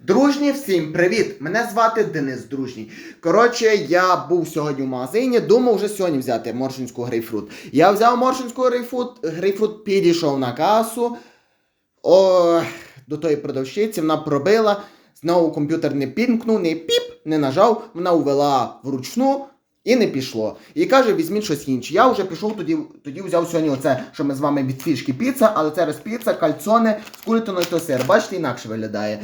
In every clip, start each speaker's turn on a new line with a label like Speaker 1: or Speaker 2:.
Speaker 1: Дружні, всім привіт! Мене звати Денис Дружній. Коротше, я був сьогодні в магазині, думав вже сьогодні взяти моршинську грейпфрут. Я взяв моршинську грейпфрут, грейпфрут підійшов на касу. О, до тої продавщиці вона пробила, знову комп'ютер не пінкнув, не піп, не нажав, вона увела вручну. І не пішло. І каже, візьміть щось інше. Я вже пішов, тоді, тоді взяв сьогодні оце, що ми з вами від фішки піца, але це розпіца, кальцоне з курятиною та сир. Бачите, інакше виглядає.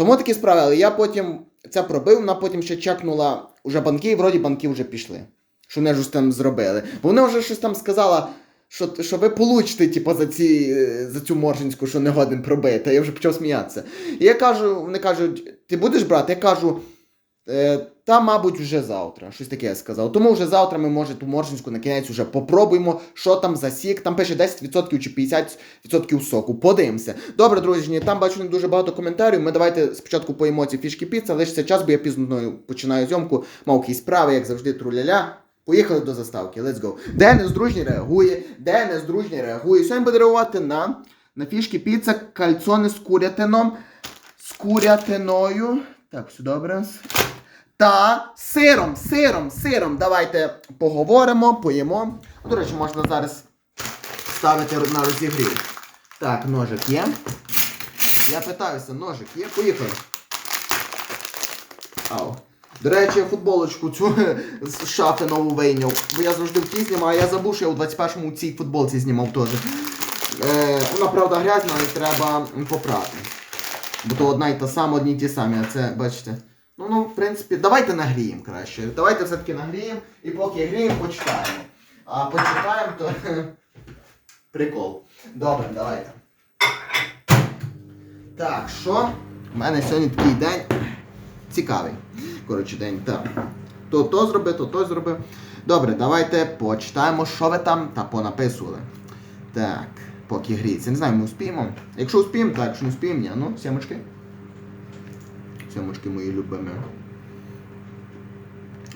Speaker 1: Тому такі справи, але я потім це пробив, вона потім ще чекнула уже банки, і вроді банки вже пішли. Що вони ж там зробили. Бо вона вже щось там сказала, що, що ви получите, типу, за, ці, за цю моржинську, що не годен пробити. Я вже почав сміятися. І я кажу, вони кажуть, ти будеш брати? Я кажу. Е, та, мабуть, вже завтра. Щось таке я сказав. Тому вже завтра ми, може, ту моржинську на кінець вже попробуємо, що там за сік. Там пише 10% чи 50% соку. Подивимося. Добре, друзі, там бачу не дуже багато коментарів. Ми давайте спочатку по емоції фішки піца, лишиться час, бо я пізно починаю зйомку. Мав якісь справи, як завжди, труляля. Поїхали до заставки. Let's go. Денис дружній реагує. Денис дружній реагує. Сьогодні буде реагувати на, на фішки піца кальцони з курятином. З курятиною. Так, все добре. Та сиром, сиром, сиром. Давайте поговоримо, поїмо. До речі, можна зараз ставити на розігрів. Так, ножик є. Я питаюся, ножик є. Поїхали. Ау. До речі, я футболочку цю з шафи нову вийняв. Бо я завжди в тій знімаю, а я забув, що я у 21-му цій футболці знімав теж. Е, вона, правда, грязна, але треба попрати. Бо то одна і та сама, одні й ті самі, а це, бачите. Ну, ну, в принципі, давайте нагріємо краще. Давайте все-таки нагріємо і поки гріємо, почитаємо. А почитаємо, то прикол. Добре, давайте. Так, що? У мене сьогодні такий день цікавий. Коротше, день. Так. То то зроби, то то зроби. Добре, давайте почитаємо, що ви там та понаписували. Так, поки гріється. Не знаю, ми успіємо. Якщо успіємо, так, якщо не успіємо, ні. Ну, сімочки. Сьомочки мої любимі.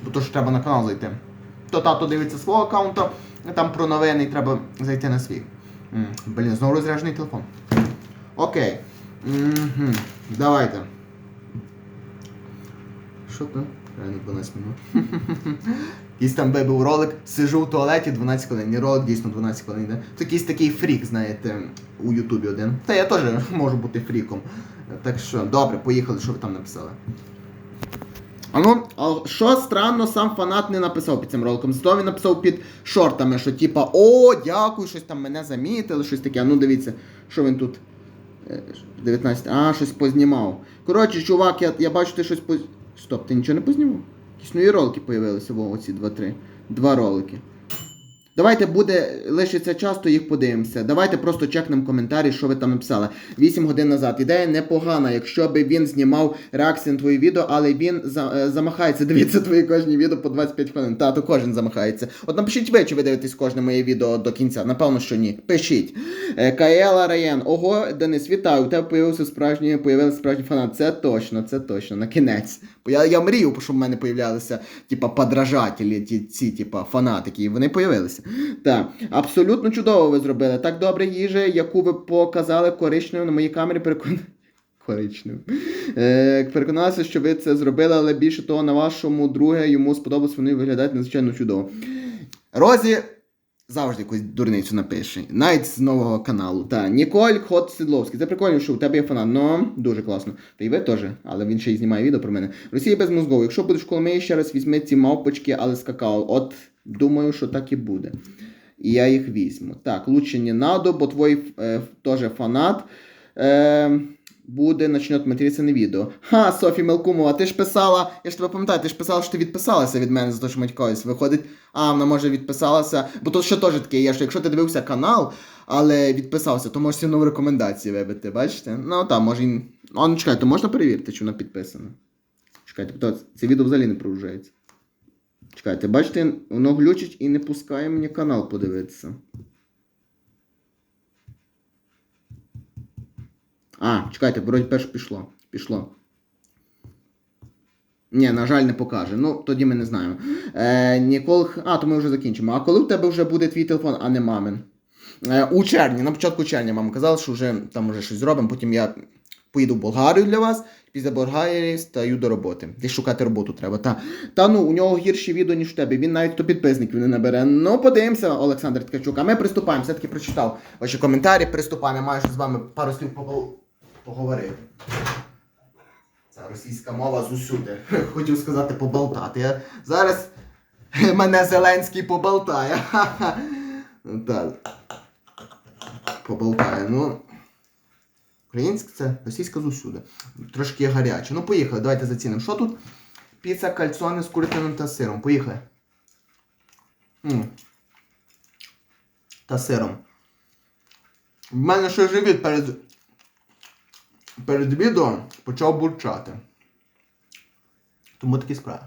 Speaker 1: Бо то ж треба на канал зайти. То тато дивиться свого аккаунта, там про новини і треба зайти на свій. Блін, знову розряджений телефон. Окей. Давайте. Що там? Реально 12 минут. Якийсь там був ролик, сижу в туалеті 12 хвилин. Ні, ролик дійсно 12 хвилин йде. Це якийсь такий фрік, знаєте, у Ютубі один. Та я теж можу бути фріком. Так що, добре, поїхали, що ви там написали. А ну, а що странно, сам фанат не написав під цим роликом. Зато він написав під шортами, що типа, о, дякую, щось там мене замітили, щось таке. А ну дивіться, що він тут. Е, 19. А, щось познімав. Коротше, чувак, я, я бачу, ти щось поз... Стоп, ти нічого не познімав? Якісь нові ролики появилися, во, оці два-три. Два ролики. Давайте буде лишиться час, то їх подивимося. Давайте просто чекнемо коментарі, що ви там написали. 8 годин назад. Ідея непогана, якщо би він знімав реакції на твої відео, але він за, е, замахається дивитися твої кожні відео по 25 хвилин. Та, то кожен замахається. От напишіть ви, чи ви дивитесь кожне моє відео до кінця. Напевно, що ні. Пишіть. Е, Каела Раєн. Ого, Денис, вітаю. У тебе появився справжній, появився справжній фанат. Це точно, це точно, на кінець. Бо я, я мрію, щоб в мене появлялися, типа, подражателі, ті, ці, типа, фанатики, і вони появилися. Так, абсолютно чудово ви зробили. Так добре їжа, яку ви показали коричневою на моїй камері, перекон... Коричневим. Е, переконалася, що ви це зробили, але більше того, на вашому друге йому сподобалось, вони виглядають надзвичайно чудово. Розі завжди якусь дурницю напише. Навіть з нового каналу. Та, Ніколь Хот Сідловський. Це прикольно, що у тебе є фанат. Ну, дуже класно. Та й ви теж, але він ще й знімає відео про мене. Росія без мозгов. Якщо будеш в Коломиї, ще раз візьми ці мавпочки, але з какао. От думаю, що так і буде. І я їх візьму. Так, лучше не надо, бо твій е, теж фанат. Е, буде почнет материтися на відео. Ха, Софі Мелкумова, ти ж писала, я ж тебе пам'ятаю, ти ж писала, що ти відписалася від мене за те, що матькаюсь. Виходить, а, вона може відписалася. Бо тут ще теж таке є, що якщо ти дивився канал, але відписався, то можеш всі нові рекомендації вибити, бачите? Ну там, може. А ну чекайте, можна перевірити, чи вона підписана? Чекайте, то це відео взагалі не прогружається. Чекайте, бачите, воно глючить і не пускає мені канал подивитися. А, чекайте, вроді перш пішло. Пішло. Ні, на жаль, не покаже. Ну, тоді ми не знаємо. Е, Нікол... А, то ми вже закінчимо. А коли в тебе вже буде твій телефон, а не мамин? Е, у червні, на початку червня мама казала, що вже там вже щось зробимо, потім я поїду в Болгарію для вас. Після Болгарії стаю до роботи. Десь шукати роботу треба. Та, та ну у нього гірші відео, ніж у тебе. Він навіть 100 підписників не набере. Ну, подивимося, Олександр Ткачук. А ми приступаємо. Все-таки прочитав ваші коментарі. Приступаємо. Я маю з вами пару слів попо- поговорити. Це російська мова з усюди. Хотів сказати поболтати. Зараз мене Зеленський поболтає. Так. Поболтає. Ну. Українська це російська з усюди. Трошки гаряче. Ну, поїхали, давайте зацінимо. Що тут? Піца кальцони з курятиною та сиром. Поїхали. м Та сиром. В мене ще живіт перед. Перед відео почав бурчати. Тому такі справи.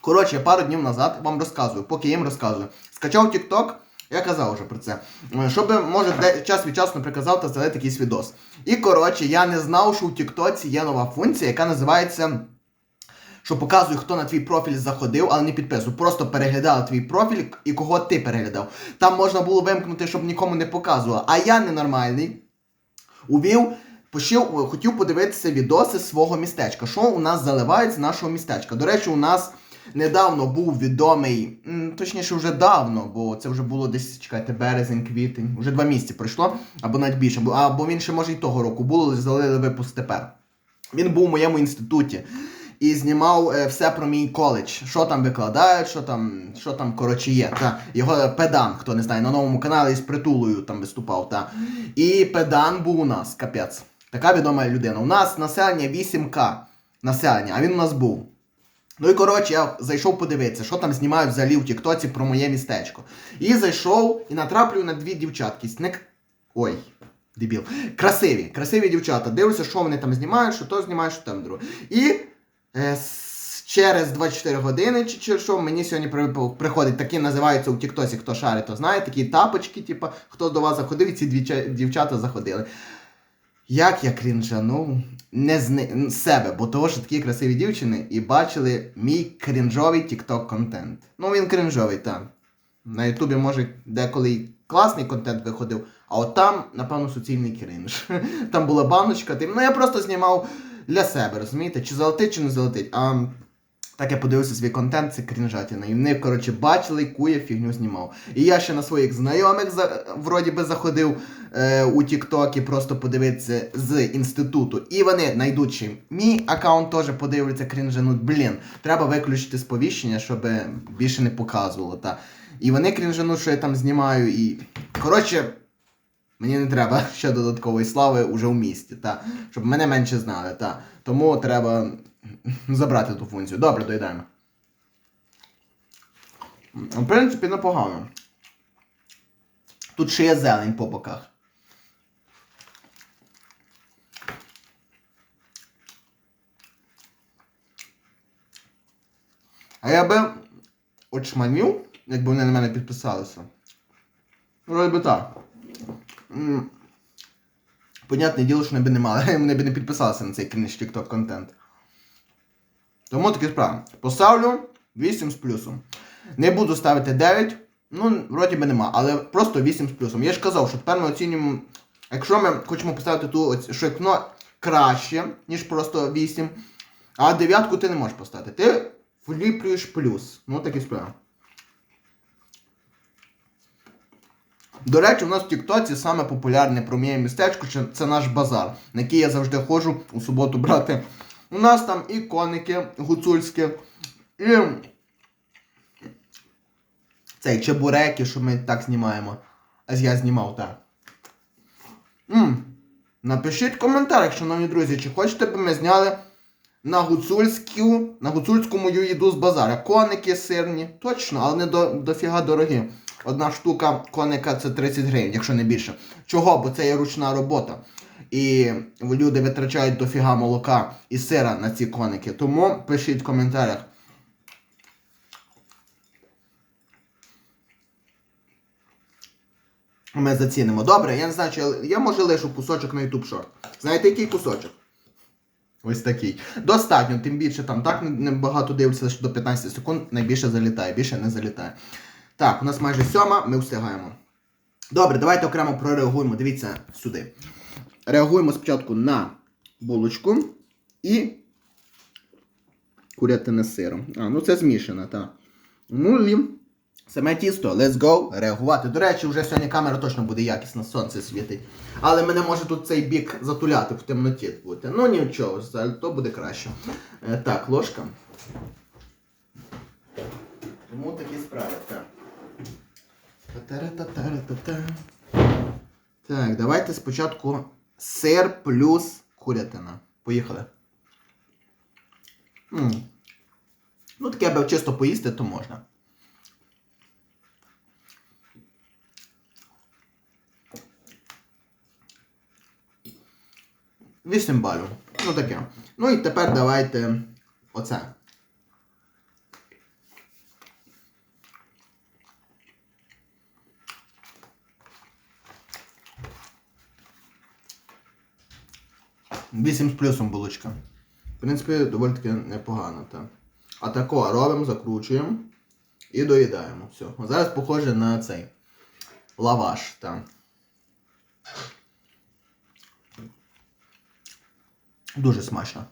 Speaker 1: Коротше, я пару днів назад вам розказую, поки їм розказую. Скачав TikTok, я казав вже про це. Щоб, може, де, час від часу приказав та залити якийсь відос. І коротше, я не знав, що у TikTok є нова функція, яка називається. Що показує, хто на твій профіль заходив, але не підписував. Просто переглядала твій профіль і кого ти переглядав. Там можна було вимкнути, щоб нікому не показувало. А я ненормальний. Увів, почав, хотів подивитися відоси свого містечка. Що у нас заливають з нашого містечка. До речі, у нас недавно був відомий, точніше, вже давно, бо це вже було десь, чекайте, березень, квітень, вже два місяці пройшло, або навіть більше, або- він ще може і того року було, але залили випуск тепер. Він був у моєму інституті. І знімав е, все про мій коледж. Що там викладають, що там, що там коротше є. Та. Його педан, хто не знає, на новому каналі з притулою там виступав. Та. І педан був у нас, капець. Така відома людина. У нас населення 8К населення, а він у нас був. Ну і коротше, я зайшов подивитися, що там знімають взагалі в Тіктоці про моє містечко. І зайшов і натраплю на дві дівчатки. Сник. Ой, дебіл. Красиві, красиві дівчата. Дивлюся, що вони там знімають, що то знімають, що там друге. І через 24 години, чи, чи що, мені сьогодні приходить, такі називаються у Тіктосі, хто шарить, то знає, такі тапочки, типу, хто до вас заходив, і ці дівчата заходили. Як я крінжанув не з, себе, бо того, що такі красиві дівчини і бачили мій крінжовий TikTok контент. Ну він крінжовий, так. На Ютубі може деколи класний контент виходив, а от там, напевно, суцільний крінж. Там була баночка, тим. Ну я просто знімав для себе, розумієте? Чи залетить, чи не залетить. А так я подивився свій контент, це крінжатіна. І вони, коротше, бачили, яку я фігню знімав. І я ще на своїх знайомих за, вроді би заходив е, у TikTok просто подивитися з інституту. І вони, найдучи мій аккаунт, теж подивляться крінжануть. Блін, треба виключити сповіщення, щоб більше не показувало. Та. І вони крінжануть, що я там знімаю. І. Коротше. Мені не треба ще додаткової слави уже в місті, та, щоб мене менше знали. Та. Тому треба забрати ту функцію. Добре, доїдаємо. В принципі, непогано. Тут ще є зелень по боках. А я би очманів, якби вони на мене підписалися. Вроді би так. Понятне діло, що вони би не мали, вони не підписалися на цей крінж TikTok контент. Тому такі справи. Поставлю 8 з плюсом. Не буду ставити 9, ну, вроді би нема, але просто 8 з плюсом. Я ж казав, що тепер ми оцінюємо, якщо ми хочемо поставити ту, вікно краще, ніж просто 8, а дев'ятку ти не можеш поставити. Ти вліплюєш плюс. Ну, такі справи. До речі, у нас в Тіктоці саме популярне про моє містечко це- наш базар, на який я завжди ходжу у суботу брати. У нас там і коники гуцульські, і цей чебуреки, що ми так знімаємо. А я знімав так. м Напишіть в коментарях, шановні друзі, чи хочете б ми зняли на гуцульську, на гуцульську мою їду з базара. Коники сирні, точно, але не до, дофіга дорогі. Одна штука коника це 30 гривень, якщо не більше. Чого? Бо це є ручна робота. І люди витрачають дофіга молока і сира на ці коники. Тому пишіть в коментарях. Ми зацінимо. Добре, я не знаю, чи я, може лишу кусочок на YouTube Short. Знаєте, який кусочок? Ось такий. Достатньо, тим більше там так не- небагато дивиться, що до 15 секунд найбільше залітає, більше не залітає. Так, у нас майже сьома, ми встигаємо. Добре, давайте окремо прореагуємо. Дивіться сюди. Реагуємо спочатку на булочку і курятина з сиром. А, ну це змішана, так. Ну і саме тісто, let's go, реагувати. До речі, вже сьогодні камера точно буде якісна, сонце світить. Але мене може тут цей бік затуляти в темноті бути. Ну нічого, то буде краще. Е, так, ложка. Тому такі. Так, давайте спочатку сир плюс курятина. Поїхали. м Ну, таке аби чисто поїсти, то можна. Вісім балів. Ну таке. Ну і тепер давайте оце. Вісім з плюсом булочка. В принципі, доволі таки непогано, так. А тако робимо, закручуємо і доїдаємо. Все. О, Зараз похоже на цей лаваш, так. Дуже смачно.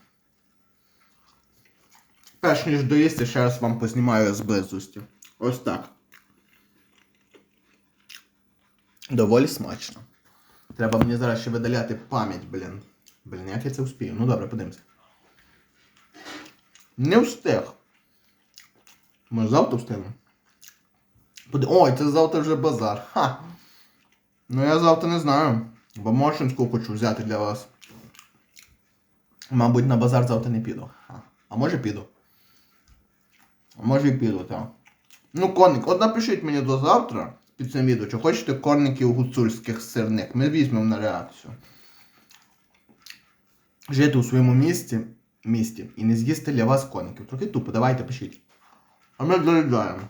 Speaker 1: Перш ніж доїсти, ще раз вам познімаю з близості. Ось так. Доволі смачно. Треба мені зараз ще видаляти пам'ять, блін. Блін, як я це успію? Ну добре, подивимося. Не встиг. Може завтра встигнемо? Поди... Ой, це завтра вже базар. Ха. Ну я завтра не знаю. Бо моршинську хочу взяти для вас. Мабуть, на базар завтра не піду. Ха. А може піду? А може і піду, так. Ну, конник, от напишіть мені до завтра під цим відео, чи хочете конників гуцульських сирник. Ми візьмемо на реакцію. Жити у своєму місті, місті і не з'їсти для вас коників. Трохи тупо, давайте пишіть. А ми доїдаємо.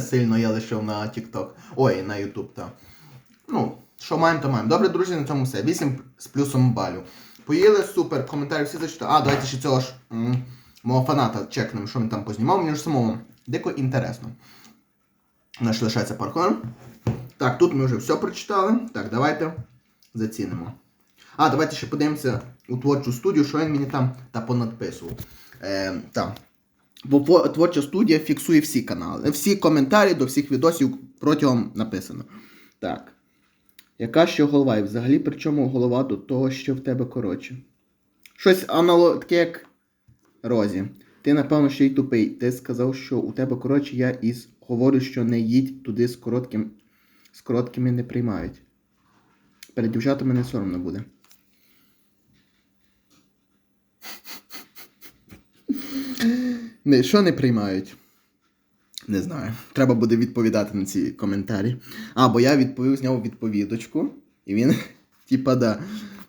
Speaker 1: Сильно я лишив на TikTok. Ой, на YouTube, так. Ну, що маємо, то маємо. Добре, друзі, на цьому все. 8 з плюсом балю. Поїли, супер, коментарі всі зачитали. А, давайте ще цього ж м, мого фаната чекнемо, що він там познімав. Мені ж самому дико інтересно. У нас лишається пару. Так, тут ми вже все прочитали. Так, давайте зацінимо. А, давайте ще подивимося у творчу студію, що він мені там та понадписував. Е, так. Бо творча студія фіксує всі канали, всі коментарі до всіх відосів протягом написано. Так. Яка ще голова? І взагалі, при чому голова до того, що в тебе коротше? Щось анало... таке, як Розі. Ти, напевно, ще й тупий. Ти сказав, що у тебе коротше, я із говорю, що не їдь туди з коротким. З короткими не приймають. Перед дівчатами не соромно буде. Не, що не приймають? Не знаю. Треба буде відповідати на ці коментарі. А, бо я відповів, зняв відповідочку, і він, типа, да,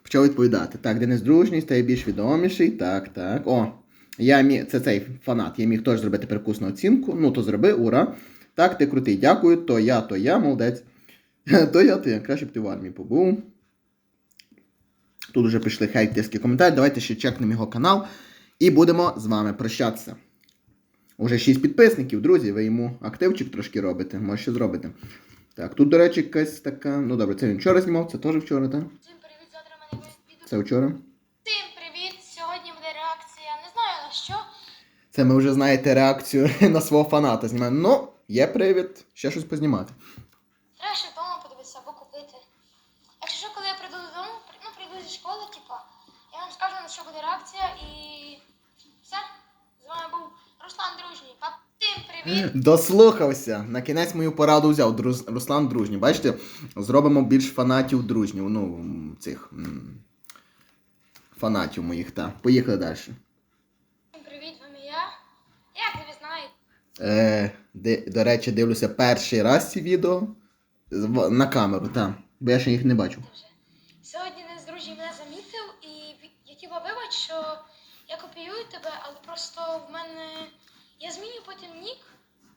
Speaker 1: почав відповідати. Так, Денис Дружній стає більш відоміший. Так, так. О, я міг, це цей фанат, я міг теж зробити перекусну оцінку. Ну, то зроби, ура. Так, ти крутий, дякую. То я, то я, молодець. То я, то я. Краще б ти в армії побув. Тут вже пішли хейтерські коментарі. Давайте ще чекнемо його канал. І будемо з вами прощатися. Уже 6 підписників, друзі, ви йому активчик трошки робите, може ще зробите. Так, тут, до речі, якась така. Ну добре, це він вчора знімав, це теж вчора, так?
Speaker 2: Всім привіт, завтра мене відео.
Speaker 1: Це вчора.
Speaker 2: Всім привіт! Сьогодні буде реакція. Не знаю на що.
Speaker 1: Це ми вже знаєте реакцію на свого фаната знімаємо. Ну, є привід, ще щось познімати.
Speaker 2: Треба ще вдома подивитися або купити. Якщо що, коли я прийду додому, ну прийду зі школи, типа, я вам скажу на що буде реакція і все. З вами був Руслан Дружній. Всім привіт!
Speaker 1: Дослухався. На кінець мою пораду взяв Друз- Руслан Дружній. Бачите, зробимо більш фанатів дружніх. Ну, цих м, фанатів моїх, так. Поїхали далі.
Speaker 2: Всім привіт, вам і я. Як ви знаєте,
Speaker 1: Е, де, до речі, дивлюся перший раз ці відео на камеру, так. Бо я ще їх не бачу.
Speaker 2: Сьогодні Денис Дружній мене замітив і я типа вибач, що я копіюю тебе, але просто в мене. Я зміню потім нік.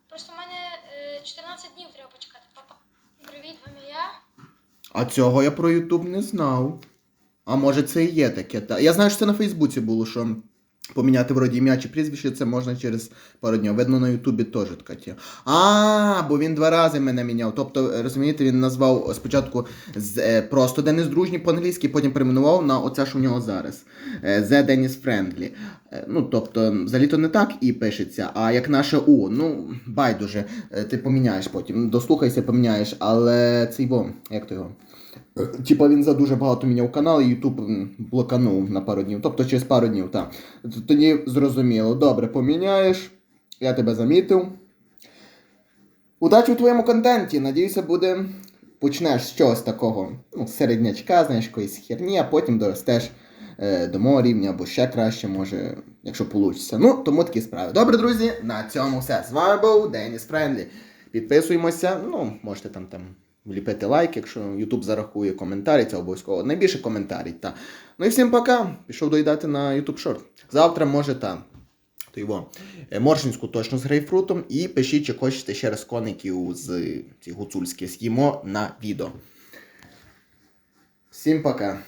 Speaker 2: Просто в мене е, 14 днів треба почекати. Папа. Привіт, вам і я.
Speaker 1: А цього я про Ютуб не знав. А може це і є таке. Та. Я знаю, що це на Фейсбуці було, що поміняти вроді ім'я чи прізвище це можна через пару днів. Видно, на Ютубі теж така тема. А, бо він два рази мене міняв. Тобто, розумієте, він назвав спочатку е, просто Денис Дружній по-англійськи, потім перейменував на оце, що в нього зараз. Е, The Dennis Friendly. Е, Ну, тобто, взагалі-то не так і пишеться, а як наше У. Ну, байдуже, Е, ти поміняєш потім. Дослухайся, поміняєш, але це його, як то його? Е, Типа він за дуже багато міняв канал, і Ютуб блоканув на пару днів. Тобто через пару днів, так. Тоді зрозуміло. Добре, поміняєш. Я тебе замітив. Удачі у твоєму контенті. Надіюся, буде. Почнеш з чогось такого. Ну, середнячка, знаєш, якоїсь херні, а потім доростеш е, до мого рівня, або ще краще, може, якщо вийде. Ну, тому такі справи. Добре, друзі, на цьому все. З вами був Деніс Френдлі. Підписуємося, ну, можете там там вліпити лайк, якщо YouTube зарахує коментарі, це обов'язково. Найбільше коментарі. Та. Ну і всім пока. Пішов доїдати на YouTube Short. Завтра може та. То його е, моршинську точно з грейпфрутом. І пишіть, чи хочете ще раз коників з ці гуцульські з'їмо на відео. Всім пока.